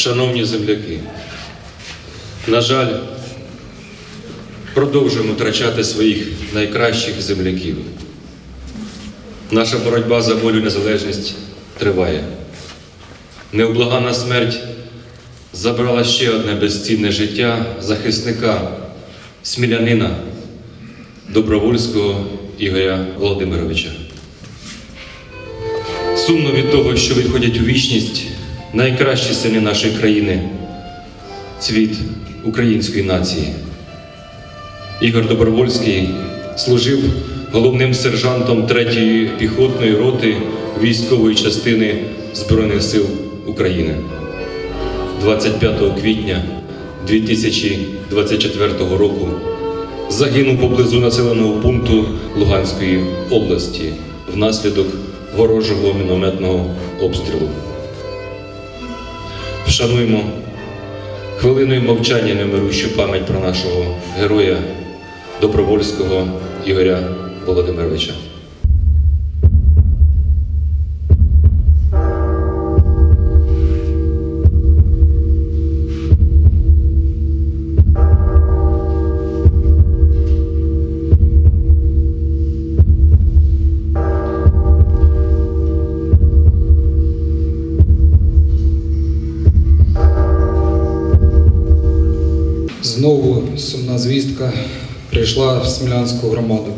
шановні земляки, на жаль, продовжуємо втрачати своїх найкращих земляків. Наша боротьба за волю і незалежність триває. Невблагана смерть забрала ще одне безцінне життя захисника, смілянина Добровольського Ігоря Володимировича. Сумно від того, що відходять у вічність найкращі сини нашої країни, цвіт української нації. Ігор Добровольський служив головним сержантом 3-ї піхотної роти військової частини Збройних сил України. 25 квітня 2024 року загинув поблизу населеного пункту Луганської області внаслідок ворожого мінометного обстрілу. Вшануємо хвилиною мовчання немирущу пам'ять про нашого героя добровольського Ігоря Володимировича. Сумна звістка прийшла в Смілянську громаду.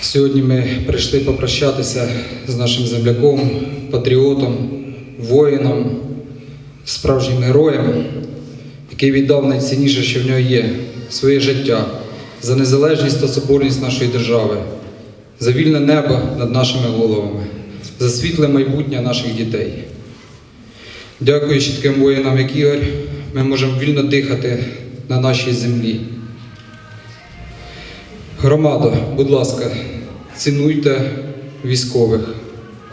Сьогодні ми прийшли попрощатися з нашим земляком, патріотом, воїном, справжнім героєм, який віддав найцінніше, що в нього є своє життя за незалежність та соборність нашої держави, за вільне небо над нашими головами, за світле майбутнє наших дітей. Дякуючи таким воїнам, як Ігор, ми можемо вільно дихати на нашій землі. Громада, будь ласка, цінуйте військових,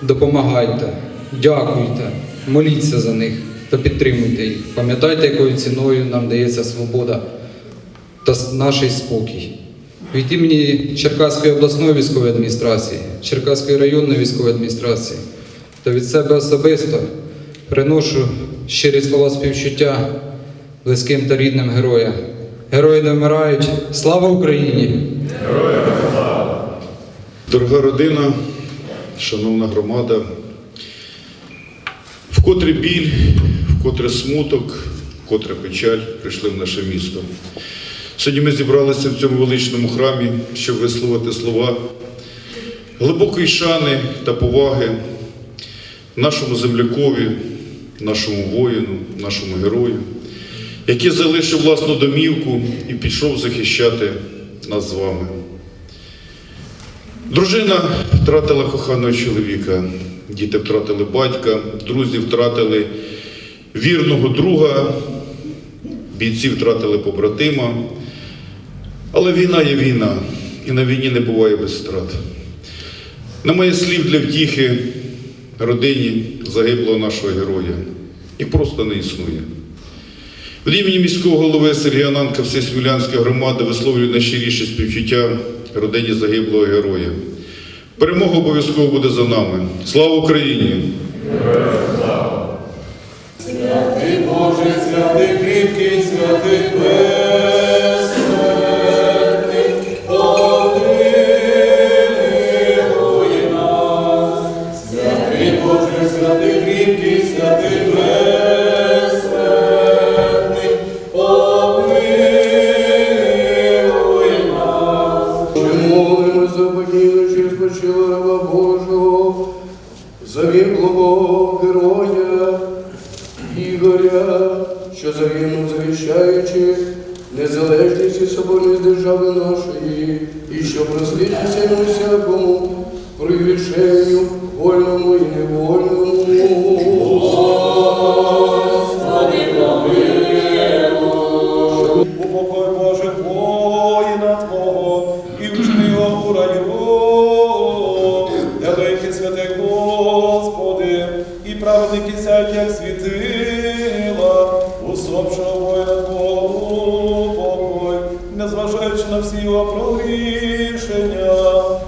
допомагайте, дякуйте, моліться за них та підтримуйте їх. Пам'ятайте, якою ціною нам дається свобода та наш спокій. Від імені Черкаської обласної військової адміністрації, Черкаської районної військової адміністрації та від себе особисто приношу щирі слова співчуття близьким та рідним героям. Герої не вмирають. Слава Україні! Героям слава! Дорога родина, шановна громада, вкотре біль, вкотре смуток, вкотре печаль прийшли в наше місто. Сьогодні ми зібралися в цьому величному храмі, щоб висловити слова глибокої шани та поваги нашому землякові, нашому воїну, нашому герою, який залишив власну домівку і пішов захищати нас з вами. Дружина втратила коханого чоловіка, діти втратили батька, друзі втратили вірного друга, бійці втратили побратима. Але війна є війна, і на війні не буває без страт. Немає слів для втіхи родині загиблого нашого героя. Їх просто не існує. Від імені міського голови Сергія Ананка Всесмілянська громада висловлює найщиріше співчуття родині загиблого героя. Перемога обов'язково буде за нами. Слава Україні! Святий Боже, святий кріпкий, святий що загинув, захищаючи незалежність і соборність держави нашої, і що прослідиться на всякому привіченню, вольному і невольному. Упокой Боже воїна Твого і вчини його. Великий святий Господи, і праведники сядь, як світила, тіло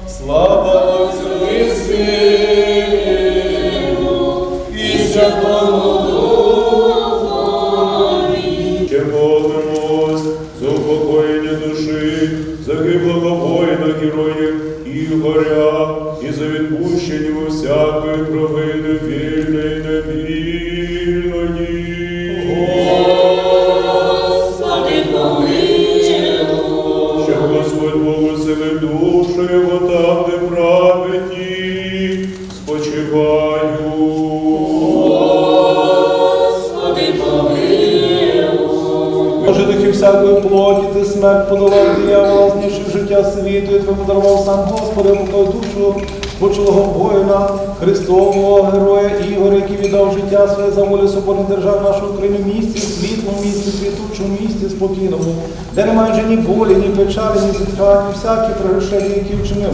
слава Отцю і Сину і Святому за упокоєння душі, загиблого воїна героїв Ігоря, і за відпущення всякої провини віри. Боже, духи всякої плоті, ти смерть подолав диявола, знищив життя світу, і твій подарував сам Господи, покой душу почулого воїна, Христового героя Ігоря, який віддав життя своє за волю соборних держав нашої України в місті, світлому місті, світучому місті, спокійному, де немає вже ні болі, ні печалі, ні зітхання, всякі пригрішення, які вчинив.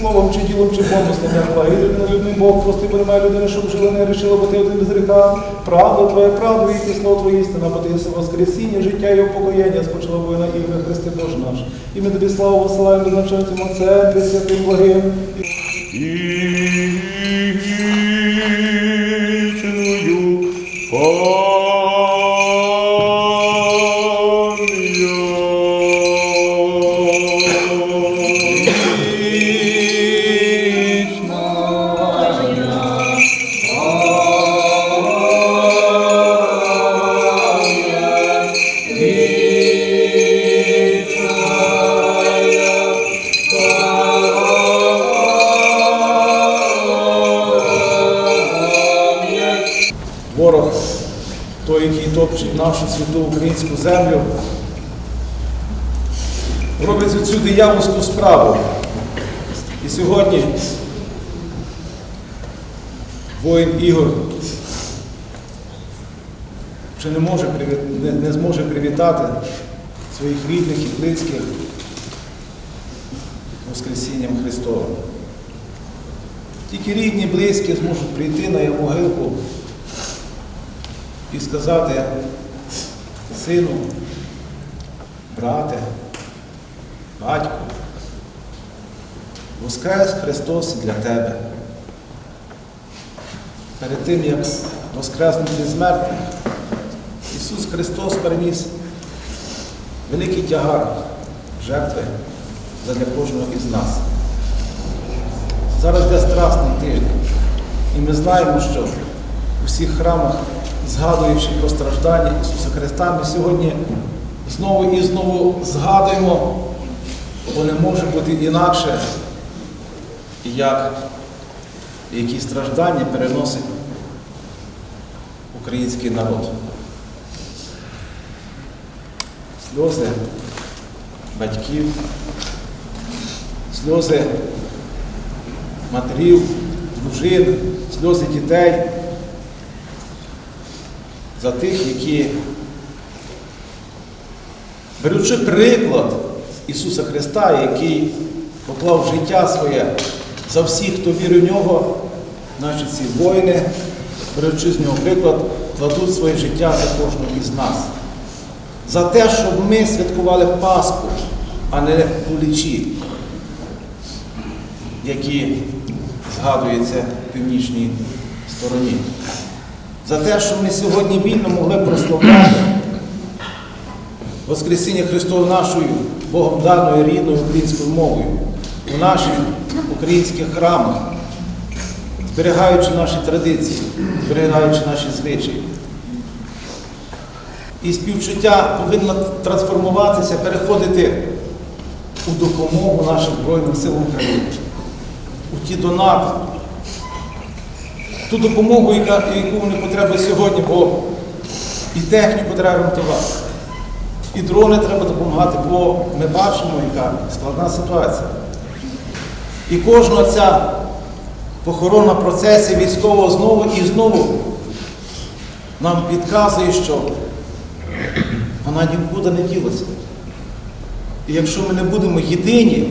Словом чи ділом, чи помислом, як благий людний Бог, прости, перемай людини, щоб жила не рішила, бо ти один без гріха. Правда твоя, правда, і слово Твоє істина, бо ти єси воскресіння, життя і упокоєння, спочила воїна ім'я Христи Боже наш. І ми тобі славу посилаємо начальцем Отцем, святим Благим. Той, який топчить нашу святу українську землю, робить цю диявольську справу. І сьогодні воїн Ігор вже не, може, не, не зможе привітати своїх рідних і близьких Воскресінням Христовим. Тільки рідні, близькі зможуть прийти на його могилку і сказати сину, брате, батьку, Воскрес Христос для тебе. Перед тим, як воскреснути з мертвих, Ісус Христос переніс великий тягар жертви задля кожного із нас. Зараз йде страсний тиждень. І ми знаємо, що у всіх храмах, згадуючи про страждання Ісуса Христа, ми сьогодні знову і знову згадуємо, бо не може бути інакше, як які страждання переносить український народ. Сльози батьків, сльози матерів, дружин, сльози дітей за тих, які, беручи приклад Ісуса Христа, який поклав життя своє за всіх, хто вірить в нього, наші ці воїни, беручи з нього приклад, кладуть своє життя за кожного із нас. За те, щоб ми святкували Пасху, а не кулічі, які згадуються в північній стороні. За те, що ми сьогодні вільно могли прославляти Воскресіння Христове нашою Богом даною рідною українською мовою у наших українських храмах, зберігаючи наші традиції, зберігаючи наші звичаї. І співчуття повинно трансформуватися, переходити у допомогу нашим Збройним силам України, у ті донати, ту допомогу, яка, яку вони потребують сьогодні, бо і техніку треба ремонтувати, і дрони треба допомагати, бо ми бачимо, яка складна ситуація. І кожна ця похоронна процесія військового знову і знову нам підказує, що вона нікуди не ділася. І якщо ми не будемо єдині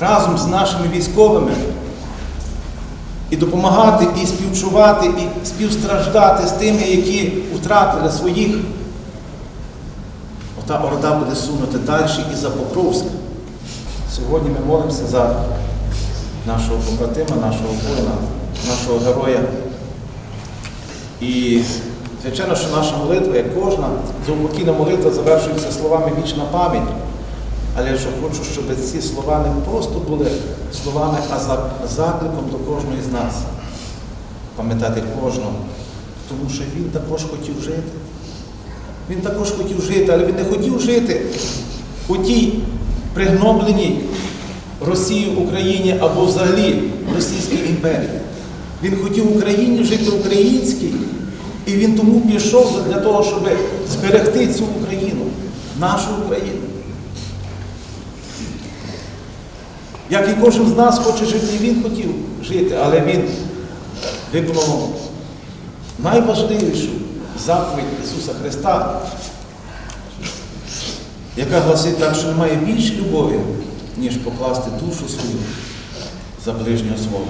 разом з нашими військовими і допомагати, і співчувати, і співстраждати з тими, які втратили своїх, ота орда буде сунути далі і за Покровськ. Сьогодні ми молимося за нашого побратима, нашого воїна, нашого героя. І звичайно, що наша молитва, як кожна заупокійна молитва, завершується словами вічна пам'ять. Але я що хочу, щоб ці слова не просто були словами, а закликом до кожного з нас. Пам'ятати кожного. Тому що він також хотів жити. Він також хотів жити, але він не хотів жити у тій пригнобленій Росії Україні або взагалі Російській імперії. Він хотів в Україні жити українській, і він тому пішов для того, щоб зберегти цю Україну, нашу Україну. Як і кожен з нас хоче жити, і він хотів жити, але він виконав найважливішу заповідь Ісуса Христа, яка гласить так, що немає більш любові, ніж покласти душу свою за ближнього свого.